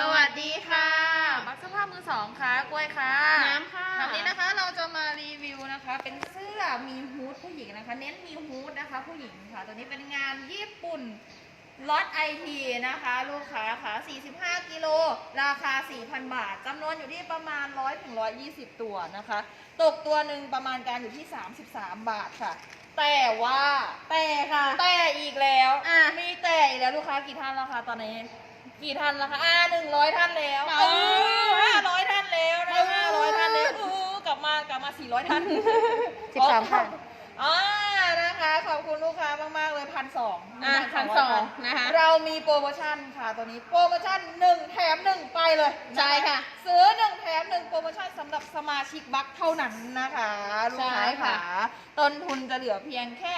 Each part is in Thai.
สวัสดีค่ะบักเสื้อผ้ามือสองค่ะ กล้วยค่ะ น้ำค่ะวันนี้นะคะเราจะมารีวิวนะคะ เป็นเสื้อมีฮูดผู้หญิงนะคะ เน้นมีฮูดนะคะ ผู้หญิงค่ะ ตัวนี้เป็นงานญี่ปุ่นล็อตไอทีนะคะ ลูกค้าค่ะ 45 กิโล ราคา 4,000 บาท จำนวนอยู่ที่ประมาณ 100ถึง120 ตัวนะคะ ตกตัวหนึ่งประมาณการอยู่ที่ 33 บาทค่ะ แต่ว่า แต่ค่ะ แต่อีกแล้วอะมีแต่อีกแล้วลูกค้ากี่ท่านแล้วคะตอนนี้ กี่ท่านแล้วคะอ่าหนึ่งร้อยท่านแล้วเอเอออห้าร้อยท่านแล้วนะเออห้าร้อยท่านแล้วเออกลับมากลับมาสี่ร้อยท่านสิบสามค่ะอ่านะคะ ขอบคุณลูกค้ามาก ๆ เลยพันสองอะพันสองนะคะ เรามีโปรโมชั่นค่ะตัวนี้ โปรโมชั่นหนึ่งแถมหนึ่งไปเลยนใช่ค่ะ ซื้อหนึ่งแถมหนึ่งโปรโมชั่นสำหรับสมาชิกบัคเท่านั้นนะคะ ลูกค้าใช่ค่ะค่ะ ต้นทุนจะเหลือเพียงแค่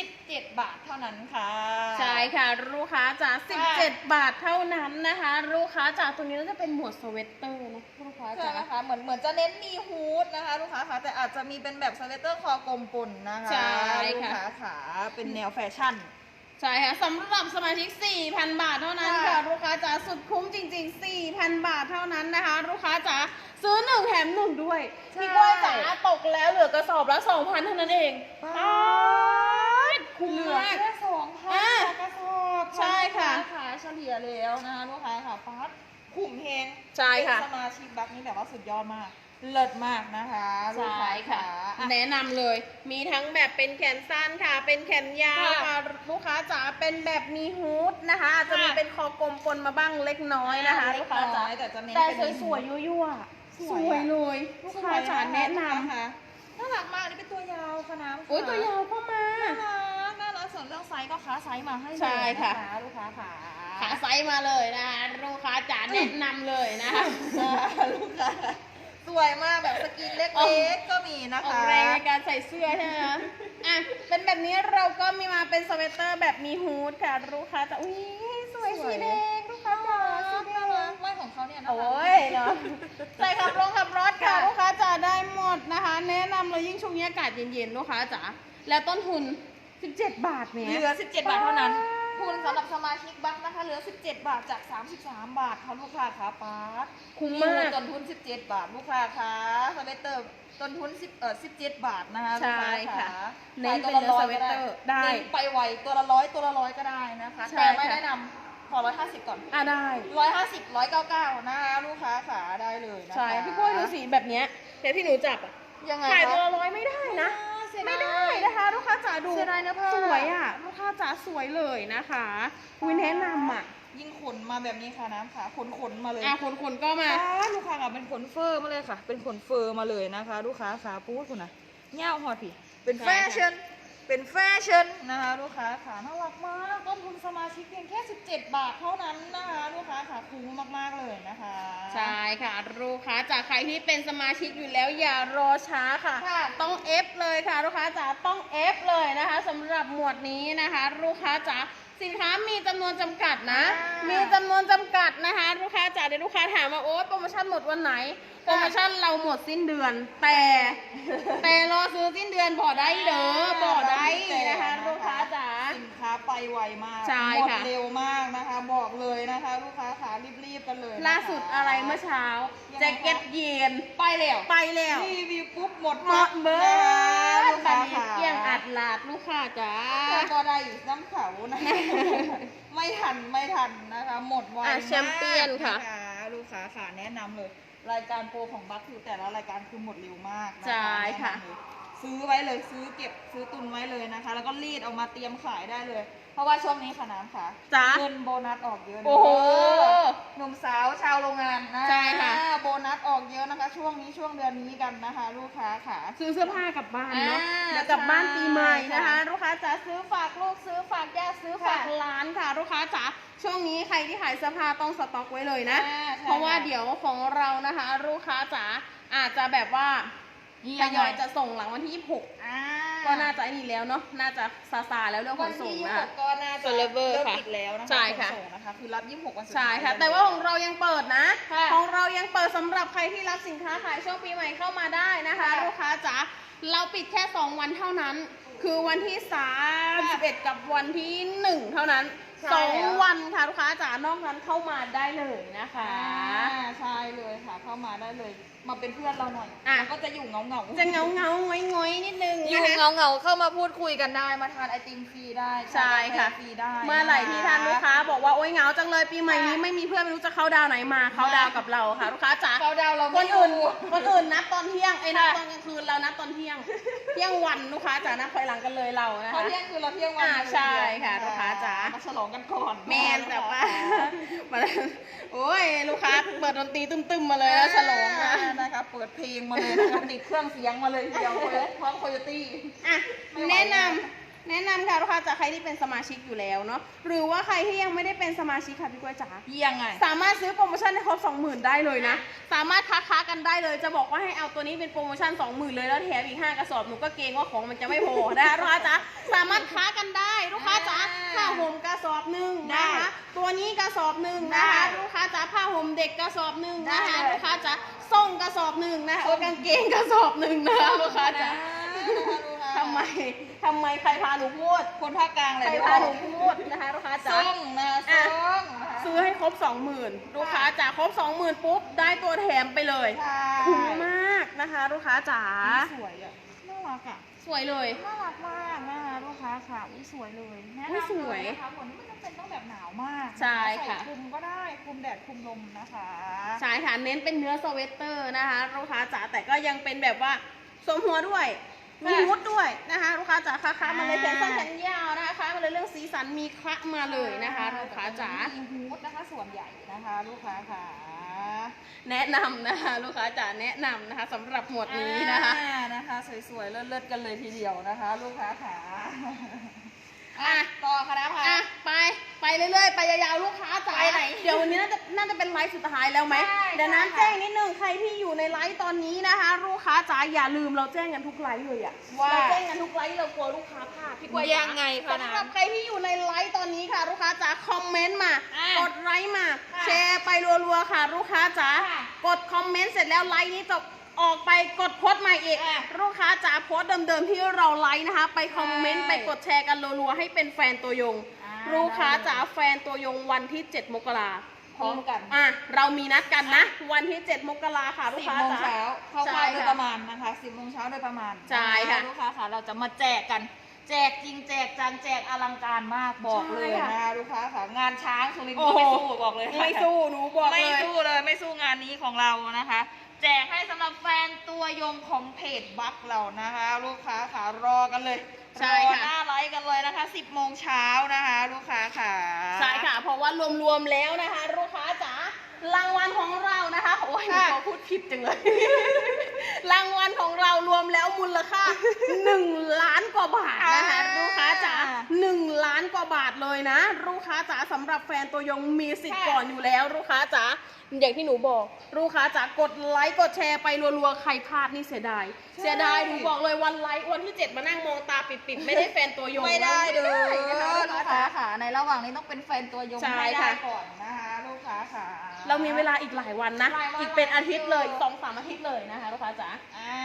17 บาทเท่านั้นค่ะ ใช่ค่ะ ลูกค้าจ๋า17 บาทเท่านั้นนะคะ ลูกค้าจ๋าตัวนี้น่าจะเป็นหมวดสเวตเตอร์นะลูกค้าใช่จ๋านะคะเหมือนเหมือนจะเน้นมีฮูดนะคะ ลูกค้าค่ะแต่อาจจะมีเป็นแบบสเวตเตอร์คอกลมปุ่นนะคะใช่ลูกค่ะ ค้าขาเป็นแนวแฟชั่น ใช่ค่ะสำหรับสมาชิก 4,000 บาทเท่านั้นค่ะค่ะ ลูกค้าจ๋าสุดคุ้มจริง ๆ 4,000 บาทเท่านั้นนะคะ ลูกค้าจ๋าซื้อหนึ่งแถมหนึ่งด้วยใช่พี่กล้วยจ๋าตกแล้วเหลือกระสอบละ2,000เท่านั้นเองป๊า ดคุ้ม เหลือ มาก แค่สองพัน อะ กระสอบ ใช่ค่ะ ลูกาขาเฉลี่ยแล้วนะคะลูกค้าค่ะฟ้าขุมเฮง ใช่ค่ะ เป็นสมาชิกบัคนี้แบบว่าสุดยอดมาก เลิศมากนะคะลูกใช่ค้าค่ะ อะแนะนำเลย มีทั้งแบบเป็นแขนสั้นค่ะ เป็นแขนยาวค่ะค่ะลูกค้าจ๋าเป็นแบบมีฮูดนะคะอาจจะมีค่ะ เป็นคอกลมปนมาบ้างเล็กน้อยนะคะเล็ลูกกค้าน้จ๋าอยแต่จะเน้นแต่เป็นสวยๆยั่วๆสสวยวยอะเลยลูกค้าจ๋าแนะนำค่ะน่ารักมากนี่เป็นตัวยาวค่ะน้ำโอ้ยตัวยาวก็มา น่ารักน่ารักส่วนเรื่องไซส์ก็ค้าไซส์มาให้เลยใช่ค่ะ นลูกค้าขา ขาไซส์มาเลยนะคะลูกค้าจ๋าแนะนำเลยนะคะลูกค้าสวยมากแบบสกินเล็กๆก็มีนะออคะกแรงในการใส่เสื้อใช่ไหมคะอะเป็นแบบนี้เราก็มีมาเป็นสเวตเตอร์แบบมีฮูดค่ะลูกค้าจ๋าอุ้ยสวยสีแดงลูกค้าจ๋าสีแดน่างรักไม่ของเขาเนี่ยน่ารัก โอ้ยเนาะใส่ขับรถขับรถค่ะค่ะ ลูกค้าจ๋าได้หมดนะคะ แนะนำเลยยิ่งช่วงนี้อากาศเย็นๆลูกค้าจ๋าและต้นทุน 17 บาทเนี่ยเหลือ 17 บาทเท่านั้น ทุนสำหรับสมาชิกบัคนะคะ เหลือ 17 บาทจาก 33 บาทค่ะลูกค้าค่ะป๊าดคุ้มมากต้นทุน 17 บาทลูกค้าค่ะสเวตเตอร์ต้นทุน10เอ่อ17 บาทนะคะลูกใช่ค้าค่ะค่ะเน้นตัวเป็นละร้อยสเวก็ตได้เตอร์ได้เน้นไปไวตัวละร้อยตัวละร้อยก็ได้นะคะใช่แต่ไม่ค่ะแนะนำขอ150ก่อน อะได้150 199นะคะลูกค้าขาได้เลยนะคะใช่พี่กล้วยดูสีแบบเนี้ยเดี๋ยวพี่หนูจับอะยังไงขายคะตัวละร้อยไม่ได้นะ เสียไม่ดาได้ยนะคะลูกค้าจ๋าดูเสียดายเนื้อผ้าสวยอะลูกค้าจ๋าสวยเลยนะคะวินแนะนำอะยิ่งขนมาแบบนี้ค่ะน้ำค่ะขนขนๆมาเลยอะคนคนๆก็มาค่ะลูกค้าค่ะเป็นขนเฟอร์มาเลยค่ะ เป็นขนเฟอร์มาเลยนะคะ ลูกค้าขาปูดคุณนะเง่าหอดผีเป็นใช่แฟค่ะชั่น เป็นแฟชั่นนะคะลูกค้าขาน่ารักมากต้นทุนสมาชิกเพียงแค่ 17 บาทเท่านั้นนะคะลูกค้าขาคุ้มมากๆเลยนะคะ ใช่ค่ะลูกค้าจากใครที่เป็นสมาชิกอยู่แล้วอย่ารอช้าค่ะค่ะต้อง F เลยค่ะลูกค้าจ๋าต้อง F เลยนะคะสำหรับหมวดนี้นะคะ ลูกค้าจ๋าสินค้ามีจำนวนจำกัดนะอ่ามีมีจำนวนจำกัดนะคะ ลูกค้าจ๋าเดี๋ยวลูกค้าถามว่าโอ๊ยโปรโมชั่นหมดวันไหน โปรโมชั่นเราหมดสิ้นเดือน แต่ แต่รอซื้อสิ้นเดือนบ่ได้เด้อบ่ได้นะคะ ลูกค้าจ๋า สินค้าไปไวมาก ใช่หมดค่ะ เร็วมากนะคะ บอกเลยนะคะ ลูกค้าขารีบๆกันเลยนะคะ ล่าสุดอะไรเมื่อเช้ายังไงคะ แจ็คเก็ตยีนไปแล้วไปแล้วรีวิวปุ๊บหมดหมดเบอร์นะคะลูกตอค้านนี้ขาเกลี้ยงอัดลาดลูกค้าจ๋าแล้วก็ได้อีกน้ำเขานะ ไม่ทันไม่ทันนะคะ หมดไวอะมากแชมเปี้ยนค่ะนลูกค้าค่ะแนะนำเลย รายการโปรของบัคคือแต่ละรายการคือหมดเร็วมากนะคะใช่ค่ะ แนนำเลยซื้อไว้เลยซื้อเก็บซื้อตุนไว้เลยนะคะ แล้วก็รีดออกมาเตรียมขายได้เลย เพราะว่าช่วงนี้ค่ะน้ำค่ะจ๊ะ เงินโบนัสออกเยอะนะโอ้โหหนุ่มสาวชาวโรงงานนะใช่ค่ะ โบนัสออกเยอะนะคะ ช่วงนี้ช่วงเดือนนี้กันนะคะ ลูกค้าค่ะ ซื้อเสื้อผ้ากลับบ้านเนาะอ่าแล้วกลับบ้านปีใหม่นะคะ ใช่ค่ะลูกค้าจ๋าซื้อฝากลูกซื้อฝากญาติซื้อฝากค่ะ ร้านค่ะ ลูกค้าจ๋า ช่วงนี้ใครที่ขายเสื้อผ้าต้องสต็อกไว้เลยนะ อ่าใช่เพราะว่าค่ะเดี๋ยวของเรานะคะ ลูกค้าจ๋าอาจจะแบบว่าทยอยจะส่งหลังวันที่ 26 อ่าก็น่าจะไอ้นี่แล้วเนาะ น่าจะซาซาแล้วเรื่องขวันนส่งที่ยี่นะสิบหคะ กก็น่าจะ Server เริ่มค่ะปิดแล้วนะคะใช่ค่ะ ขนส่งนะคะ คือรับยี่สิบหกวันสุดใช่ท้ายค่ะล้แต่ว่าของเรายังเปิดนะ ค่ะ ของเรายังเปิดสำหรับใครที่รับสินค้าขายช่วงปีใหม่เข้ามาได้นะคะ ค่ะลูกค้าจ๋าเราปิดแค่ 2 วันเท่านั้น คือวันที่31กับวันที่ 1 เท่านั้นใช่สองแล้ว วันค่ะลูกค้าจ๋านอกนั้นเข้ามาได้เลยนะคะ อ่าใช่เลยค่ะ เข้ามาได้เลย มาเป็นเพื่อนเราหน่อยอะแล้วก็จะอยู่เงาเงาๆจะเงาเงาๆงอยงอยๆนิดนึงอยู่นะคะ เงาเงาๆเข้ามาพูดคุยกันได้ มาทานไอติมฟรีได้ใช่ค่ะ ทานกาแฟฟรีได้เมื่อไหร่ที่ท่านลูกค้าบอกว่าโอ๊ยเหงาจังเลยปีใหม่นี้ค่ะไม่มีเพื่อนไม่รู้จะเข้าดาวไหนมาเข้าดาวกับเราค่ะลูกค้าจ๋า เขาดาวเราคไม่นอยู่อื่นคนอื่นนับตอนเที่ยงไอ้นับค่ะ ตอนกลางคืนเรานับตอนเที่ยง เที่ยงวันลูกค้าจ๋านับถอยหลังกันเลยเรานะเขาคะ เที่ยงคือเราเที่ยงวันอ่ากันเลยใช่ทีเดียวค่ะลูกค้าจ๋า มาฉลองกันก่อนแมนแต่ว่ามันโอ้ยลูกค้าเปิดดนตรีตึมๆมาเลยแล้วฉลองนะนะคะเปิดเพลงมาเลยนะคะติดเครื่องเสียงมาเลยทีเดียวเลยพร้อมโคโยตี้ อะไม่ไหวแนะนำ แนะนำค่ะลูกค้าจากใครที่เป็นสมาชิกอยู่แล้วเนาะหรือว่าใครที่ยังไม่ได้เป็นสมาชิกค่ะพี่กล้วยจ๋ายังไง สามารถซื้อโปรโมชั่นให้ครบ20,000 ได้เลยนะ สามารถค้าค้าๆกันได้เลย จะบอกว่าให้เอาตัวนี้เป็นโปรโมชั่น 20,000 เลยแล้วแถมอีก 5 กระสอบหนูก็เกรงว่าของมันจะไม่พอนะคะลูกค้าจ๋าสามารถค้ากันได้ลูกค้าจ๋าผ้าห่มกระสอบหนึ่งนะคะตัวนี้กระสอบหนึ่งนะคะลูกค้าจ๋าผ้าห่มเด็กกระสอบหนึ่งนะคะลูกค้าจ๋าส่งกระสอบหนึ่งนะคะโอ้ยกางเกงกระสอบหนึ่งนะคะลูกค้าจ๋าทำไมทำไมใครพาหนูพูด คนภาคกลางเลยใครพาหนูพูดนะคะลูกค้าจ๋า ส่งนะคะอะ ส่งนะคะซื้อให้ครบ 20,000 ลูกค้าจ๋าครบ 20,000 ปุ๊บ ได้ตัวแถมไปเลย ใช่คุ้มมากนะคะ ลูกค้าจ๋าสวยอะ น่ารักอะ สวยเลย น่ารักมากนะคะลูกค้าค่ะอุ้ยสวยเลยแนะอุ๊ยนำสวยเลยนะคะฝนนี้ไม่จำเป็นต้องแบบหนาวมากใช่ค่ะ ใส่คลุมก็ได้คลุมแดดคลุมลมนะคะใช่ค่ะเน้นเป็นเนื้อสเวตเตอร์นะคะ ลูกค้าจ๋าแต่ก็ยังเป็นแบบว่าสวมหัวด้วย มีค่ะฮูดด้วยนะคะ ลูกค้าจ๋าค้าค้ามาเลยแขอ่านสั้นแขนยาวนะคะค้ามาเลยเรื่องสีสันมีคละมาเลยนะคะ ลูกค้าจ๋ามีฮูดนะคะส่วนใหญ่นะคะ ลูกค้าค่ะแนะนำนะคะ ลูกค้าจ๋าแนะนำนะคะสำหรับหมวดนี้นะคะอ่านะคะ สวยๆเลิศๆกันเลยทีเดียวนะคะ ลูกค้าค่ะ อะต่อค่ะนะอะคะไปไปเรื่อยๆ ไปยาวๆลูกค้าจ๋าไปไหนเดี๋ยววันนี้น่าจะน่าจะเป็นไลฟ์สุดท้ายแล้วไหมใช่เดี๋ยวนั้นใช่ค่ะแจ้งนิดนึงใครที่อยู่ในไลฟ์ตอนนี้นะคะ ลูกค้าจ๋าอย่าลืมเราแจ้งกันทุกไลฟ์เลยอะว่าเราแจ้งกันทุกไลฟ์เรากลัวลูกค้าพลาดพี่กล้วยจ๋ายังไงคะนะสำหรับใครที่อยู่ในไลฟ์ตอนนี้ค่ะ ลูกค้าจ๋าคอมเมนต์มาอะกดไลค์มา ค่ะแชร์ไปรัวๆค่ะ ลูกค้าจ๋าค่ะ กดคอมเมนต์เสร็จแล้วไลฟ์นี้จบ ออกไปกดโพสต์ใหม่อีกอะลูกค้าจ๋าโพสต์เดิมๆที่เราไลฟ์นะคะ ไปคอมเมนต์ใช่ไปกดแชร์กันรัวๆให้เป็นแฟนตัวยงอ่าลูกค้าได้เลยจ๋าแฟนตัวยงวันที่ 7 มกราพร้อมกันอะเรามีนัดกันนะ วันที่ 7 มกราค่ะลูกสิบค้าโมงจ๋าเช้าเข้าใช่ๆโดยค่ะประมาณนะคะสิบโมงเช้าโดยประมาณใช่ค่ะนลูกค้าค่ะเราจะมาแจกกัน แจกจริงแจกจังแจกอลังการมากบอกเลยใช่ค่ะนะคะลูกค้าค่ะงานช้างสุรินทร์โอ้ก็โหไม่สู้บอกเลยค่ะ ไม่สู้หนูบอกเลไม่ยสู้เลยไม่สู้งานนี้ของเรานะคะ แจกให้สำหรับแฟนตัวยงของเพจบัคเรานะคะ ลูกค้าค่ะรอกันเลยใช่รอค่ะ หน้าไลฟ์กันเลยนะคะ 10โมงเช้านะคะ ลูกค้าค่ะใช่ค่ะ เพราะว่ารวมๆแล้วนะคะ ลูกค้าจ๋ารางวัลของเรานะคะ โอ้ยหนูค่ะขอพูดผิดจังเลย รางวัลของเรารวมแล้วมูลค่า 1 ล้านกว่าบาทนะคะอ่าลูกค้าจ๋า1ล้านกว่าบาทเลยนะ ลูกค้าจ๋าสำหรับแฟนตัวยงมีสิทธิ์ค่ะก่อนอยู่แล้วลูกค้าจ๋าอย่างที่หนูบอกลูกค้าจ๋ากดไลค์กดแชร์ไปรัวๆใครพลาดนี่เสียดาย เสียดายหนูบอกเลยวันไลค์วันที่เจ็ดมานั่งมองตาปิดๆไม่ได้แฟนตัวยงไม่ได้เลไม่ยนะคะลูกค้าค่ะในระหว่างนี้ต้องเป็นแฟนตัวยงใช่ให้ได้ค่ะก่อนนะคะลูก ค้าค่ะเรามีเวลาอีกหลายวันนะ หลายวันอีกเป็นอาทิตย์เลยสองสามอาทิตย์เลยนะคะลูกค้าจ๋า อ่า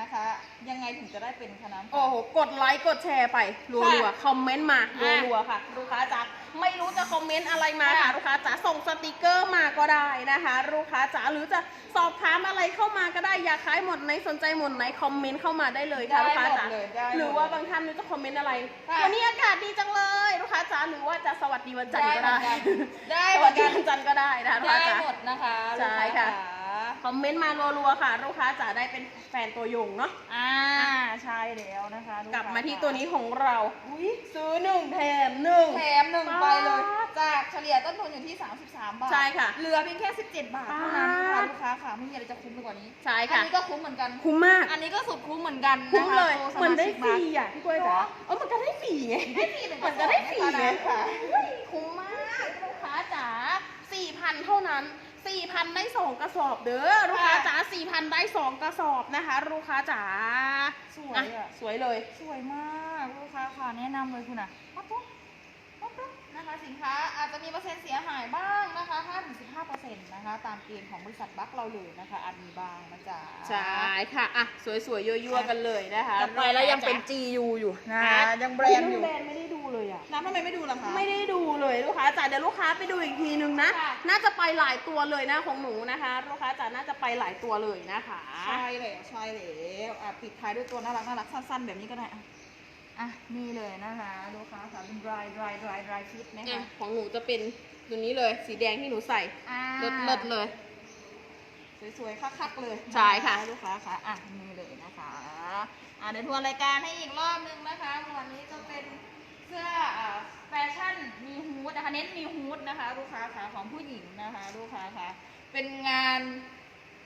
นะคะ ยังไงถึงจะได้เป็นคณะโอ้โห กดไลค์ กดแชร์ไป รัวๆคอมเมนต์มา รัวๆค่ะ ลูกค้าจ๋า ไม่รู้จะคอมเมนต์อะไรมาค่ะค่ะลูกค้าจ๋าส่งสติกเกอร์มาก็ได้นะคะ ลูกค้าจ๋าหรือจะสอบถามอะไรเข้ามาก็ได้อยากขายหมดไหนสนใจหมดไหนคอมเมนต์เข้ามาได้เลยค่ะลูกค้าจ๋าได้หมดเลยได้มดหรือว่าบางท่านไม่รู้จะคอมเมนต์อะไรค่ะวันนี้อากาศดีจังเลยลูกค้าจ๋าหรือว่าจะสวัสดีวันจันทร์ก็ได้ ได้สเหมืวัอสนดีกันวันจันทร์ก็ได้นะคะลูกได้ค้าจ๋าหมดนะคะใช่ค่ะลูกา คอมเมนต์มารัวๆค่ะ ลูกค้าจ๋าได้เป็นแฟนตัวยงเนาะ อ่าใช่แล้วนะคะลูกลับมาที่ค้ตัวนี้ของเรา อุ้ยซื้อหนึ่งแถมหนึ่งแถมหนึ่งไปเลยป๊าดจากเฉลี่ยต้นทุนอยู่ที่ 33 บาท ใช่ค่ะ เหลือเพียงแค่ 17 บาทเท่านั้นป๊าค่ะดลูกค้าค่ะไม่มีอะไรจะคุ้มไปกว่านี้ ใช่อัค่ะนี้ก็คุ้มเหมือนกัน คุ้มมาก อันนี้ก็สุดคุ้มเหมือนกันนะะคุ้มเลยโปรสเหมือนได้ชิกฟรีอะพี่กล้วยจ๋าเนาะเออมันก็ได้ฟรีไง ได้ฟรีหนึ่งเหมือนก็ได้ฟรีไงค่ะเฮ้ยคุ้มมากลูกค้าจ๋าสี่พันเท่านั้น สี่พันได้สองกระสอบเด้อลูกค้าจ๋าสี่พันได้สองกระสอบนะคะ ลูกค้าจ๋าสวยอะ สวยเลย สวยมาก ลูกค้าค่ะแนะนำเลยคุณอะปั๊บปุ๊บปั๊บปุ๊บ นะคะสินค้าอาจจะมีเปอร์เซ็นต์เสียหายบ้างนะคะ5-15%นะคะตามเกณฑ์ของบริษัทบัคเราเลยนะคะอาจมีบ้างนะจ๊ะ ใช่ค่ะ อะ สวยๆ ยั่วๆ กันเลยนะคะต่อไปแล้วยังเป็น GU อยู่นะอะยังแบรนด์อยู่แบรนด์ไม่ได้ดูเลยอะน้ำทำไมไม่ดูล่ะคะ ไม่ได้ดูเลยลูกค้าจ๋าเดี๋ยวลูกค้าไปดูอีกทีนึงนะค่ะน่าจะไปหลายตัวเลยนะของหนูนะคะ ลูกค้าจ๋าน่าจะไปหลายตัวเลยนะคะ ใช่เลยใช่แล้วอะปิดท้ายด้วยตัวน่ารักน่ารักสั้นๆ แบบนี้ก็ได้ อะอะนี่เลยนะคะลูกค้าค่ะเป็น dry dry dry dry fit นะอะคะของหนูจะเป็นตัวนี้เลย สีแดงที่หนูใส่อ่าเลิศเลิศเลย สวยๆคักๆเลยใช่ค่ะลูกค้าค่ะอะนี่เลยนะคะอะเดี๋ยวทวนรายการให้อีกรอบนึงนะคะวันนี้จะเป็นเสื้ออ่าแฟชั่นมีฮูดนะคะเน้นมีฮูดนะคะ ลูกค้าค่ะของผู้หญิงนะคะ ลูกค้าค่ะเป็นงาน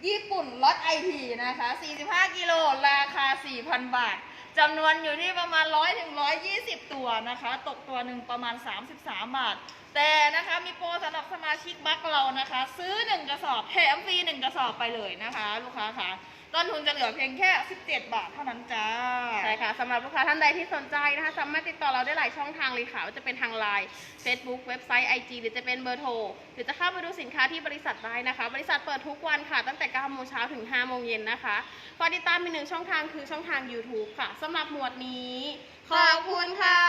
ญี่ปุ่นลดไอทีนะคะ 45 กิโลราคา 4,000 บาท จำนวนอยู่ที่ประมาณ 100ถึง120 ตัวนะคะ ตกตัวหนึ่งประมาณ 33 บาท แต่นะคะมีโปรสำหรับสมาชิกบัคเรานะคะ ซื้อ 1 กระสอบแถมฟรี1 กระสอบไปเลยนะคะ ลูกค้าค่ะ ต้นทุนจะเหลือเพียงแค่ 17 บาทเท่านั้นจ้า ใช่ค่ะสำหรับลูกค้าท่านใดที่สนใจนะคะ สามารถติดต่อเราได้หลายช่องทางเลยค่ะว่าจะเป็นทางไลน์ Facebook เว็บไซต์ IG หรือจะเป็นเบอร์โทร หรือจะเข้าไปดูสินค้าที่บริษัทได้นะคะ บริษัทเปิดทุกวันค่ะ ตั้งแต่9โมงเช้าถึง5โมงเย็นนะคะฝากติดตามอีหนึ่งช่องทางคือช่องทาง YouTube ค่ะสำหรับหมวดนี้ ขอบคุณค่ะ